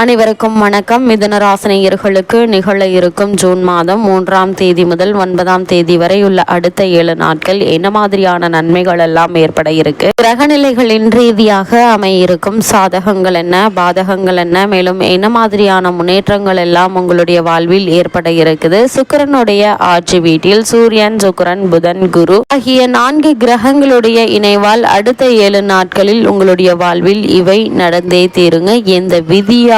அனைவருக்கும் வணக்கம். மிதுனராசினியர்களுக்கு நிகழ இருக்கும் ஜூன் மாதம் மூன்றாம் தேதி முதல் ஒன்பதாம் தேதி வரை உள்ள அடுத்த ஏழு நாட்கள் என்ன மாதிரியான நன்மைகள் எல்லாம் ஏற்பட இருக்கு? கிரகநிலைகளின் ரீதியாக அமையிருக்கும் சாதகங்கள் என்ன? பாதகங்கள் என்ன? மேலும் என்ன மாதிரியான முன்னேற்றங்கள் எல்லாம் உங்களுடைய வாழ்வில் ஏற்பட இருக்குது? சுக்கரனுடைய ஆட்சி வீட்டில் சூரியன் சுக்கரன் புதன் குரு ஆகிய நான்கு கிரகங்களுடைய இணைவால் அடுத்த ஏழு நாட்களில் உங்களுடைய வாழ்வில் இவை நடந்தே தீருங்க. எந்த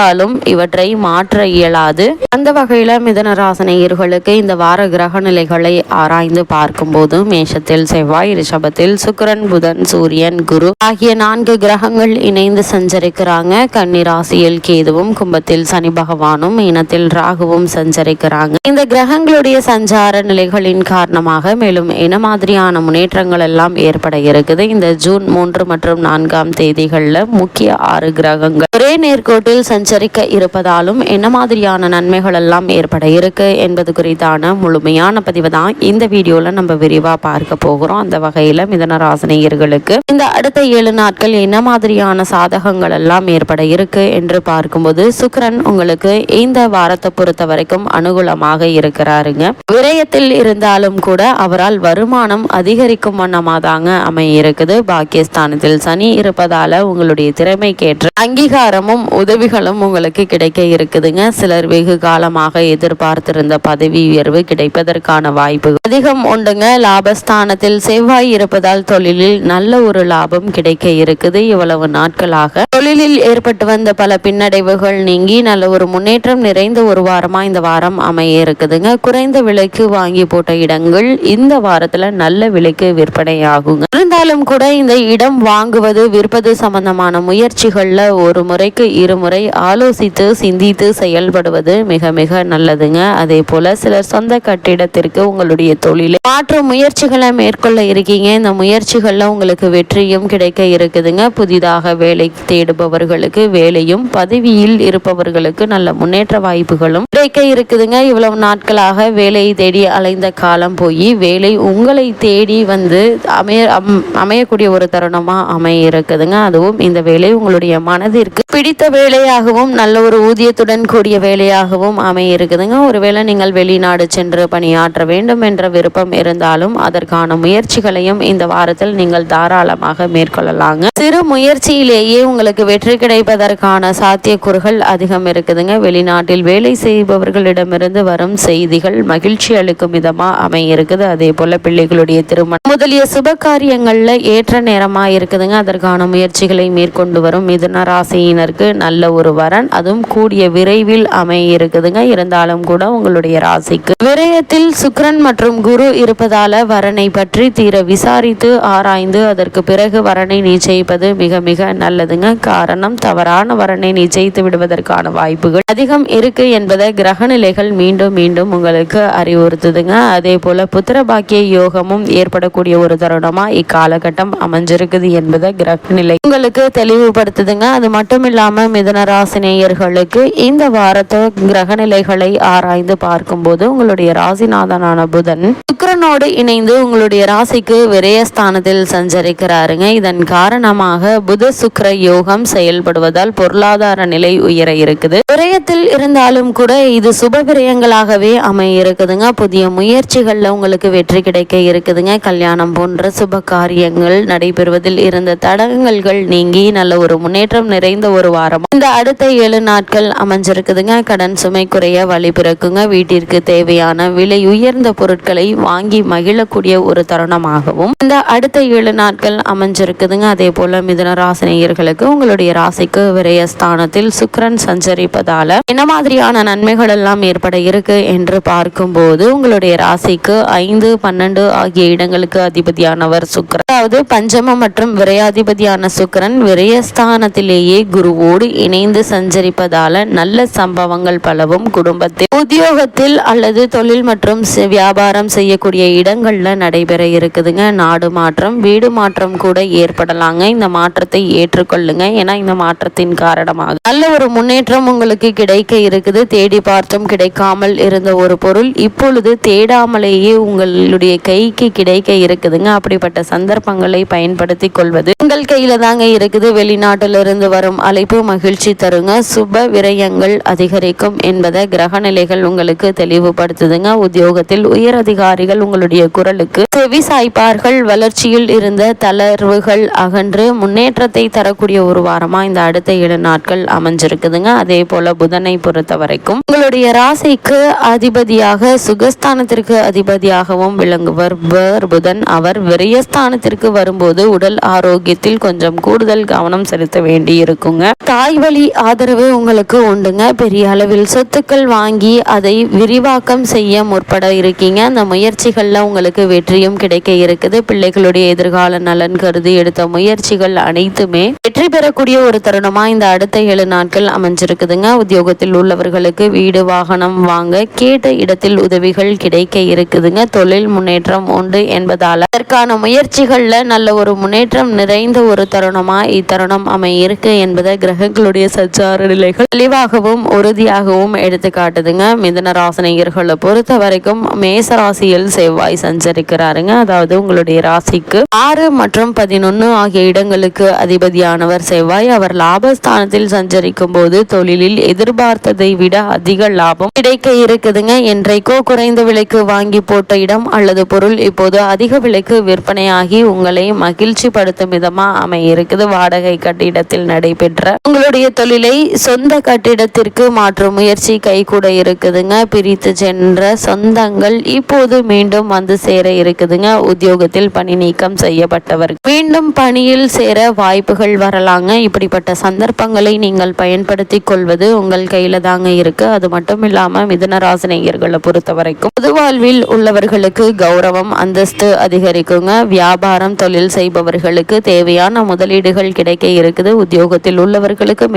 விதியாலும் இவற்றை மாற்ற இயலாது. அந்த வகையில மிதனராசனையர்களுக்கு இந்த வார கிரக நிலைகளை ஆராய்ந்து பார்க்கும்போது மேஷத்தில் செவ்வாய் ரிஷபத்தில் சுக்கரன் புதன் சூரியன் குரு ஆகிய நான்கு கிரகங்கள் இணைந்து சஞ்சரிக்கிறாங்க. கன்னிராசியில் கேதுவும் கும்பத்தில் சனி பகவானும் இனத்தில் ராகுவும் சஞ்சரிக்கிறாங்க. இந்த கிரகங்களுடைய சஞ்சார நிலைகளின் காரணமாக மேலும் என்ன மாதிரியான முன்னேற்றங்கள் எல்லாம் ஏற்பட இருக்குது? இந்த ஜூன் மூன்று மற்றும் நான்காம் தேதிகளில் முக்கிய ஆறு கிரகங்கள். ஒரே நேர்கோட்டில் சஞ்சரிக்க இருப்பதாலும் என்ன மாதிரியான நன்மைகள் எல்லாம் ஏற்பட இருக்கு என்பது குறித்தான முழுமையான பதிவு தான் இந்த வீடியோல நம்ம விரிவா பார்க்க போகிறோம். அந்த வகையில மிதனராசனையர்களுக்கு இந்த அடுத்த ஏழு நாட்கள் என்ன மாதிரியான சாதகங்கள் எல்லாம் ஏற்பட இருக்கு என்று பார்க்கும்போது சுக்கரன் உங்களுக்கு இந்த வாரத்தை பொறுத்த வரைக்கும் அனுகூலமாக இருக்கிறாருங்க. விரயத்தில் இருந்தாலும் கூட அவரால் வருமானம் அதிகரிக்கும் வண்ணமாக தாங்க அமைய இருக்குது பாக்கியஸ்தானத்தில் சனி இருப்பதால உங்களுடைய திறமைக்கேற்ற அங்கீகாரமும் உதவிகளும் உங்களுக்கு கிடைக்க இருக்குதுங்க. சிலர் வெகு காலமாக எதிர்பார்த்திருந்த பதவி உயர்வு கிடைப்பதற்கான வாய்ப்பு அதிகம் உண்டுங்க. லாபஸ்தானத்தில் செவ்வாய் இருப்பதால் தொழிலில் நல்ல ஒரு லாபம் கிடைக்க இருக்குது. இவ்வளவு நாட்களாக தொழிலில் ஏற்பட்டு வந்த பல பின்னடைவுகள் நீங்கி நல்ல ஒரு முன்னேற்றம் நிறைந்த ஒரு வாரமா இந்த வாரம் அமைய இருக்குதுங்க. குறைந்த விலைக்கு வாங்கி போட்ட இடங்கள் இந்த வாரத்துல நல்ல விலைக்கு விற்பனை ஆகுங்க இருந்தாலும் கூட இந்த இடம் வாங்குவது விற்பது சம்பந்தமான முயற்சிகள்ல ஒரு முறைக்கு இருமுறை ஆலோசித்து சிந்தித்து செயல்படுவது மிக மிக நல்லதுங்க. அதே போல சிலர் சொந்த கட்டிடத்திற்கு உங்களுடைய தொழிலை மாற்று முயற்சிகளை மேற்கொள்ள இருக்கீங்க. இந்த முயற்சிகள்ல உங்களுக்கு வெற்றியும் கிடைக்க இருக்குதுங்க. புதிதாக வேலை தேடுபவர்களுக்கு வேலையும் பதவியில் இருப்பவர்களுக்கு நல்ல முன்னேற்ற வாய்ப்புகளும் கிடைக்க இருக்குதுங்க. இவ்வளவு நாட்களாக வேலையை தேடி அலைந்த காலம் போய் வேலை உங்களை தேடி வந்து அமைய அம்- அமையக்கூடிய ஒரு தருணமா அமைய இருக்குதுங்க. அதுவும் இந்த வேலை உங்களுடைய மனதிற்கு பிடித்த வேலையாகவும் நல்ல ஒரு ஊதியத்துடன் கூடிய வேலையாகவும் அமைய இருக்குதுங்க ஒருவேளை நீங்கள் வெளிநாடு சென்று பணியாற்ற வேண்டும் என்ற விருப்பம் இருந்தாலும் அதற்கான முயற்சிகளையும் இந்த வாரத்தில் நீங்கள் தாராளமாக மேற்கொள்ளலாங்க. சிறு முயற்சியிலேயே உங்களுக்கு வெற்றி கிடைப்பதற்கான சாத்தியக்கூறுகள் அதிகம் இருக்குதுங்க. வெளிநாட்டில் வேலை செய்பவர்களிடமிருந்து வரும் செய்திகள் மகிழ்ச்சி அளிக்கும் விதமா அமைய இருக்குது அதே போல பிள்ளைகளுடைய திருமணம் முதலிய சுப காரியங்கள்ல ஏற்ற நேரமா இருக்குதுங்க. அதற்கான முயற்சிகளை மேற்கொண்டு வரும் மிதுன ராசியினருக்கு நல்ல ஒரு வர வரன் அதுவும் கூடிய விரைவில் அமைய இருக்குதுங்க இருந்தாலும் கூட உங்களுடைய ராசிக்கு விரயத்தில் சுக்கரன் மற்றும் குரு இருப்பதால வரனை பற்றி தீர விசாரித்து ஆராய்ந்து அதற்கு பிறகு வரனை நிச்சயிப்பது மிக மிக நல்லதுங்க. காரணம் தவறான வரனை நிச்சயித்து விடுவதற்கான வாய்ப்புகள் அதிகம் இருக்கு என்பதை கிரக நிலைகள் மீண்டும் மீண்டும் உங்களுக்கு அறிவுறுத்துதுங்க. அதே போல புத்திர பாக்கிய யோகமும் ஏற்படக்கூடிய ஒரு தருணமா இக்காலகட்டம் அமைஞ்சிருக்குது என்பதை கிரக நிலை உங்களுக்கு தெளிவுபடுத்துதுங்க. அது மட்டும் இல்லாம மிதன ராசினி நேயர்களுக்கு இந்த வாரத்தை கிரகநிலைகளை ஆராய்ந்து பார்க்கும்போது உங்களுடைய ராசிநாதனான புதன் சுக்கரனோடு இணைந்து உங்களுடைய ராசிக்கு விரயஸ்தானத்தில் சஞ்சரிக்கிறாருங்க. இதன் காரணமாக புத சுக்கர யோகம் செயல்படுவதால் பொருளாதார நிலை உயர இருக்குது. விரயத்தில் இருந்தாலும் கூட இது சுப விரயங்களாகவே அமைய இருக்குதுங்க புதிய முயற்சிகள்ல உங்களுக்கு வெற்றி கிடைக்க இருக்குதுங்க. கல்யாணம் போன்ற சுப காரியங்கள் நடைபெறுவதில் இருந்த தடங்கல்கள் நீங்கி நல்ல ஒரு முன்னேற்றம் நிறைந்த ஒரு வாரம். இந்த அடுத்த ஏழு நாட்கள் அமைஞ்சிருக்குதுங்க. கடன் சுமை குறைய வழி பிறக்குங்க. வீட்டிற்கு தேவையான விலை உயர்ந்த பொருட்களை வாங்கி மகிழக்கூடிய ஒரு தருணமாகவும் இந்த அடுத்த ஏழு நாட்கள் அமைஞ்சிருக்குதுங்க. அதே போல மிதன ராசினியர்களுக்கு உங்களுடைய ராசிக்கு விரயஸ்தானத்தில் சுக்கரன் சஞ்சரிப்பதால என்ன மாதிரியான நன்மைகள் எல்லாம் ஏற்பட இருக்கு என்று பார்க்கும்போது உங்களுடைய ராசிக்கு ஐந்து பன்னெண்டு ஆகிய இடங்களுக்கு அதிபதியானவர் சுக்கரன். அதாவது பஞ்சம மற்றும் விரையாதிபதியான சுக்கரன் விரயஸ்தானத்திலேயே குருவோடு இணைந்து சஞ்சரிப்பதால நல்ல சம்பவங்கள் பலவும் குடும்பத்தில் உத்தியோகத்தில் அல்லது தொழில் மற்றும் வியாபாரம் செய்யக்கூடிய இடங்கள்ல நடைபெற இருக்குதுங்க. நாடு மாற்றம் வீடு மாற்றம் கூட ஏற்படலாங்க. இந்த மாற்றத்தை ஏற்றுக்கொள்ளுங்க. ஏன்னா இந்த மாற்றத்தின் காரணமாக நல்ல ஒரு முன்னேற்றம் உங்களுக்கு கிடைக்க இருக்குது. தேடி பார்த்தும் கிடைக்காமல் இருந்த ஒரு பொருள் இப்பொழுது தேடாமலேயே உங்களுடைய கைக்கு கிடைக்க இருக்குதுங்க. அப்படிப்பட்ட சந்தர்ப்பங்களை பயன்படுத்தி கொள்வது உங்கள் கையில தாங்க இருக்குது. வெளிநாட்டிலிருந்து வரும் அழைப்பு மகிழ்ச்சி தருங்க. இருக்குதுங்க சுப விரயங்கள் அதிகரிக்கும் என்பதை கிரக நிலைகள் உங்களுக்கு தெளிவுபடுத்துதுங்க. உத்தியோகத்தில் உயர் அதிகாரிகள் உங்களுடைய குரலுக்கு செவி சாய்ப்பார்கள். வளர்ச்சியில் இருந்த தளர்வுகள் அகன்று முன்னேற்றத்தை தரக்கூடிய ஒரு வாரமா இந்த அடுத்த ஏழு நாட்கள் அமைஞ்சிருக்குதுங்க. அதே போல புதனை பொறுத்த வரைக்கும் உங்களுடைய ராசிக்கு அதிபதியாக சுகஸ்தானத்திற்கு அதிபதியாகவும் விளங்குவர். புதன் அவர் விரயஸ்தானத்திற்கு வரும்போது உடல் ஆரோக்கியத்தில் கொஞ்சம் கூடுதல் கவனம் செலுத்த வேண்டி இருக்குங்க தாய் வழி ஆதரவு உங்களுக்கு உண்டுங்க. பெரிய அளவில் சொத்துக்கள் வாங்கி அதை விரிவாக்கம் செய்ய முற்பட இருக்கீங்க. அந்த முயற்சிகள்ல உங்களுக்கு வெற்றியும் கிடைக்க இருக்குது. பிள்ளைகளுடைய எதிர்கால நலன் கருதி எடுத்த முயற்சிகள் அனைத்துமே வெற்றி பெறக்கூடிய ஒரு தருணமாக இந்த அடுத்த ஏழு நாட்கள் அமைஞ்சிருக்குதுங்க. உத்தியோகத்தில் உள்ளவர்களுக்கு வீடு வாகனம் வாங்க கேட்ட இடத்தில் உதவிகள் கிடைக்க இருக்குதுங்க. தொழில் முன்னேற்றம் உண்டு என்பதால் அதற்கான முயற்சிகள்ல நல்ல ஒரு முன்னேற்றம் நிறைந்த ஒரு தருணமாக இத்தருணம் அமைய இருக்கு என்பதை கிரகங்களுடைய சச்சார நிலைகள் தெளிவாகவும் உறுதியாகவும் எடுத்து காட்டுதுங்க மிதன ராசினியர்களை பொறுத்த வரைக்கும் மேச ராசியில் செவ்வாய் சஞ்சரிக்கிறாருங்க. அதாவது உங்களுடைய ராசிக்கு ஆறு மற்றும் பதினொன்னு ஆகிய இடங்களுக்கு அதிபதியானவர் செவ்வாய். அவர் லாபஸ்தானத்தில் சஞ்சரிக்கும் போது தொழிலில் எதிர்பார்த்ததை விட அதிக லாபம் கிடைக்க இருக்குதுங்க. என்றைக்கோ குறைந்த விலைக்கு வாங்கி போட்ட இடம் அல்லது பொருள் இப்போது அதிக விலைக்கு விற்பனையாகி உங்களை மகிழ்ச்சி படுத்தும் விதமா அமையிருக்குது வாடகை கட்டிடத்தில் நடைபெற்ற உங்களுடைய தொழிலை சொந்த கட்டிடத்திற்கு மாற்றும் முயற்சி கைகூட இருக்குதுங்க. பிரித்து சென்ற சொந்தங்கள் இப்போது மீண்டும் வந்து சேர இருக்குதுங்க. உத்தியோகத்தில் பணி நீக்கம் செய்யப்பட்டவர் மீண்டும் பணியில் சேர வாய்ப்புகள் வரலாங்க. இப்படிப்பட்ட சந்தர்ப்பங்களை நீங்கள் பயன்படுத்தி கொள்வது உங்கள் கையில தாங்க இருக்கு. அது மட்டும் இல்லாம மிதுன ராசினியர்களை பொறுத்த வரைக்கும் பொது வாழ்வில் உள்ளவர்களுக்கு கௌரவம் அந்தஸ்து அதிகரிக்குங்க. வியாபாரம் தொழில் செய்பவர்களுக்கு தேவையான முதலீடுகள் கிடைக்க இருக்குது. உத்தியோகத்தில் உள்ளவர்களுக்கு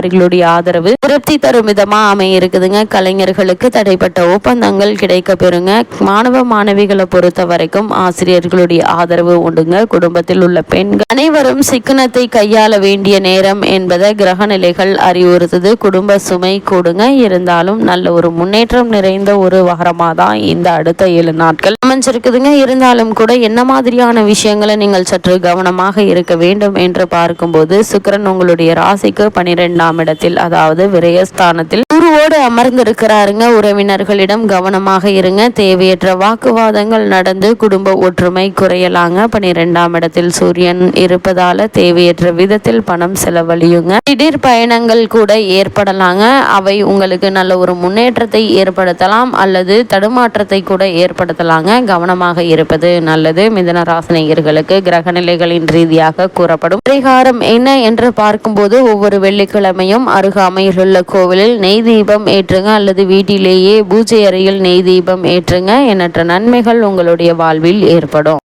அதிகாரிகளுடைய ஆதரவு திருப்தி தரும் விதமா அமைய இருக்குதுங்க கலைஞர்களுக்கு தடைப்பட்ட ஒப்பந்தங்கள் கிடைக்க பெறுங்க மாணவ மாணவிகளை பொறுத்த வரைக்கும் ஆசிரியர்களுடைய ஆதரவு உண்டுங்க. குடும்பத்தில் உள்ள பெண்கள் அனைவரும் சிக்கனத்தை கையாள வேண்டிய நேரம் என்பதை கிரக நிலைகள் அறிவுறுத்துது. குடும்ப சுமை கூடுங்க. இருந்தாலும் நல்ல ஒரு முன்னேற்றம் நிறைந்த ஒரு வாரமாக தான் இந்த அடுத்த ஏழு நாட்கள் அமைஞ்சிருக்குதுங்க. இருந்தாலும் கூட என்ன மாதிரியான விஷயங்களை நீங்கள் சற்று கவனமாக இருக்க வேண்டும் என்று பார்க்கும்போது சுக்கிரன் உங்களுடைய ராசிக்கு பனிரெண்டாம் இடத்தில் அதாவது விரயஸ்தானத்தில். குருவோடு அமர்ந்திருக்கிறாருங்க. உறவினர்களிடம் கவனமாக இருங்க. தேவையற்ற வாக்குவாதங்கள் நடந்து குடும்ப ஒற்றுமை குறையலாங்க. பனிரெண்டாம் இடத்தில் சூரியன் இருப்பதால தேவையற்ற விதத்தில் பணம் செலவழியுங்க. திடீர் பயணங்கள் கூட ஏற்படலாங்க. அவை உங்களுக்கு நல்ல ஒரு முன்னேற்றத்தை ஏற்படுத்தலாம் அல்லது தடுமாற்றத்தை கூட ஏற்படுத்தலாங்க. கவனமாக இருப்பது நல்லது. மிதன ராசினியர்களுக்கு கிரக நிலைகளின் ரீதியாக கூறப்படும். பரிகாரம் என்ன என்று பார்க்கும்போது ஒவ்வொரு வெள்ளிக்கிழமை வெள்ளிக்கிழமையும் அருகாமையில் உள்ள கோவிலில் நெய் தீபம் ஏற்றுங்க அல்லது வீட்டிலேயே பூஜை அறையில் நெய் தீபம் ஏற்றுங்க. எண்ணற்ற நன்மைகள் உங்களுடைய வாழ்வில் ஏற்படும்.